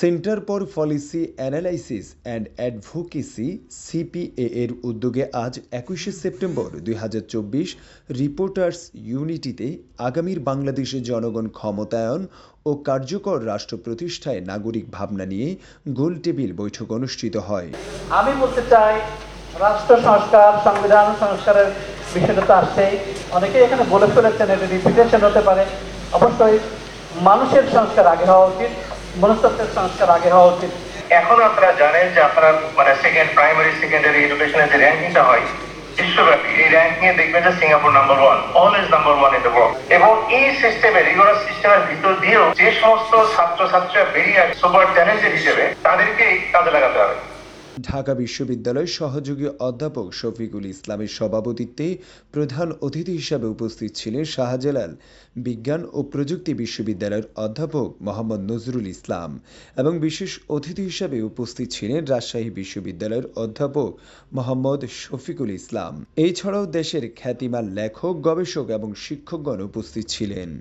Centre for policy analysis and advocacy, CPA এর উদ্যোগে আজ একুশে সেপ্টেম্বর দুই রিপোর্টার্স ইউনিটিতে আগামীর বাংলাদেশের জনগণ ক্ষমতায়ন ও কার্যকর রাষ্ট্র প্রতিষ্ঠায় নাগরিক ভাবনা নিয়ে গোলটেবিল বৈঠক অনুষ্ঠিত হয়। আমি বলতে চাই, রাষ্ট্র সংস্কার, সংবিধান সংস্কারের বিষয়টা তো আসছেই। অনেকেই এখানে বলে ফেলেছেন এটা রিপিটেশন হতে পারে। অবশ্যই মানুষের সংস্কার আগে হওয়া উচিত। মনস্তত্ত্বের সংস্কার আগে হওয়া উচিত। এখন আপনারা জানেন যে আপনার মানে সেকেন্ড প্রাইমারি সেকেন্ডারি এডুকেশনের যে র্যাঙ্কিংটা হয়, বিশ্বব্যাপী। এই র্যাঙ্কিং দেখবেন যে Singapore number one always number one in the world এবং এই সিস্টেমে রিগোরাস সিস্টেমের ভিতর দিয়েও যে সমস্ত ছাত্র ছাত্রীরা বেরিয়ে আসে সুপার চ্যালেঞ্জের হিসেবে তাদেরকে কাজে লাগাতে হবে। ঢাকা বিশ্ববিদ্যালয়ের সহযোগী অধ্যাপক শফিকুল ইসলামের সভাপতিত্বে প্রধান অতিথি হিসাবে উপস্থিত ছিলেন শাহজালাল বিজ্ঞান ও প্রযুক্তি বিশ্ববিদ্যালয়ের অধ্যাপক মোহাম্মদ নজরুল ইসলাম এবং বিশেষ অতিথি হিসাবে উপস্থিত ছিলেন রাজশাহী বিশ্ববিদ্যালয়ের অধ্যাপক মোহাম্মদ শফিকুল ইসলাম। এছাড়াও দেশের খ্যাতিমান লেখক, গবেষক এবং শিক্ষকগণ উপস্থিত ছিলেন।